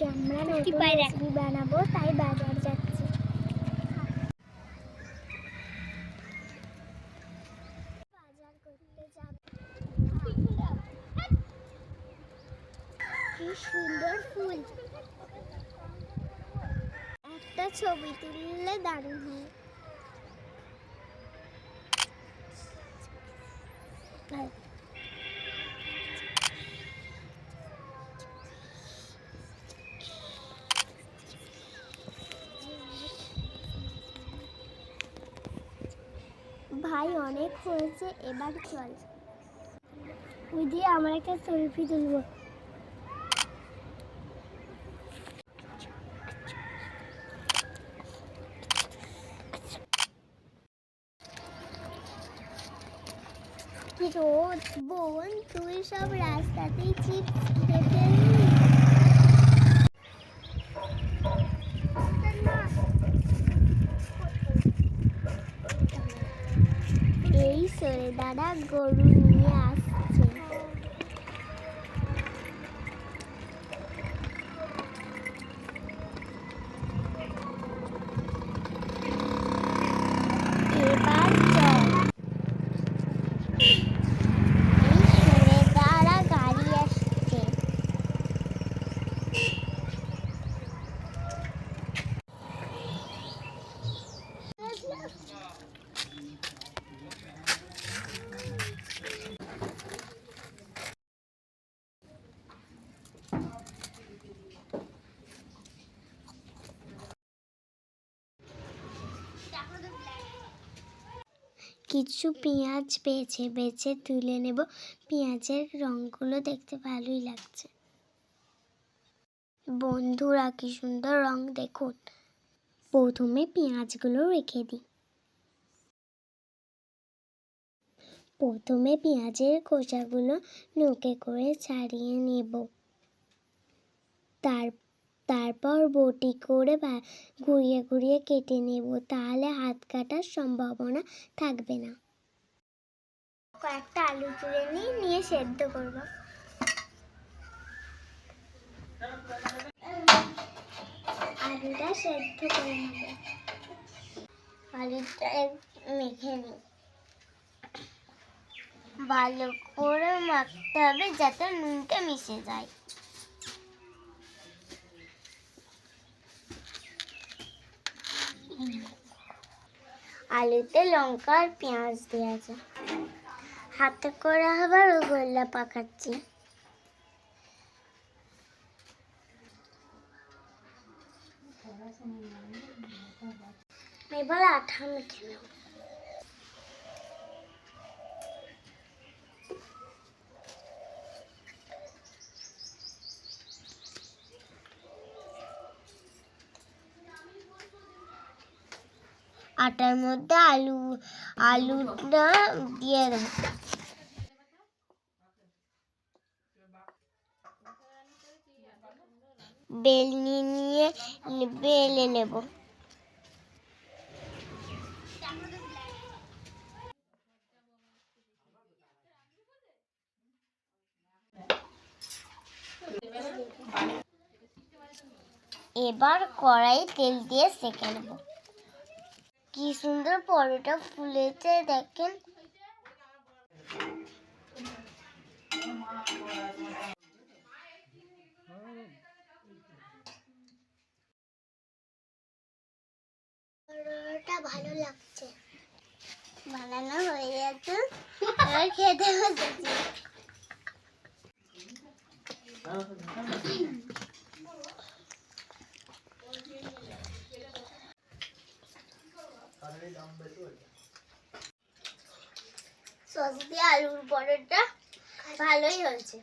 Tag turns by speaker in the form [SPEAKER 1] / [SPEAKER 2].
[SPEAKER 1] আজকে আমরা নতুন রেসিপি বানাবো তাই বাজার যাচ্ছি। বাজার করতে যাব। কি সুন্দর ফুল। একটা ছবি তুললে দারুণ হয়। ভাই অনেক হয়েছে, এবার চল। ওই দিয়ে আমার একটা সেলফি তুলবো। কি বোন, তুই সব রাস্তাতেই চিপস খেতে এই সরে দাদা গরু নিয়ে আসছে এবার চল এই সরে দাঁড়া গাড়ি আসছে কিছু পেঁয়াজ পেয়েছে বেছে তুলে নেব। পেঁয়াজের রঙগুলো দেখতে ভালোই লাগছে। বন্ধুরা, কি সুন্দর রং, দেখুন। প্রথমে পেঁয়াজগুলো রেখে দিই। প্রথমে পেঁয়াজের খোসাগুলো নৌকে করে ছাড়িয়ে নেব। তার তারপর বটি করে ঘুরিয়ে ঘুরিয়ে কেটে নেব। তাহলে হাত কাটার সম্ভাবনা থাকবে না। কয়েকটা আলু তুলে নিয়ে নিয়ে সেদ্ধ করব। আলুটা সেদ্ধ করে নেব। আলুটা মেখে নিই ভালো করে মাখতে হবে যাতে নুনটা মিশে যায়। আলুতে লঙ্কা আর পেঁয়াজ যায় হাতে করে আবার গোল্লা পাকাচ্ছি। এবার আঠা মেখে নেব। আটার মধ্যে আলু আলুটা দিয়ে দেবো। বেলনি নিয়ে বেলে নেব। এবার কড়াই তেল দিয়ে সেঁকে নেব। কি সুন্দর পরোটা ফুলেছে দেখেন। ভালো লাগছে। বানানো হয়ে গেছে। খেতে বসেছি সস দিয়ে আলুর পরোটা ভালোই হয়েছে।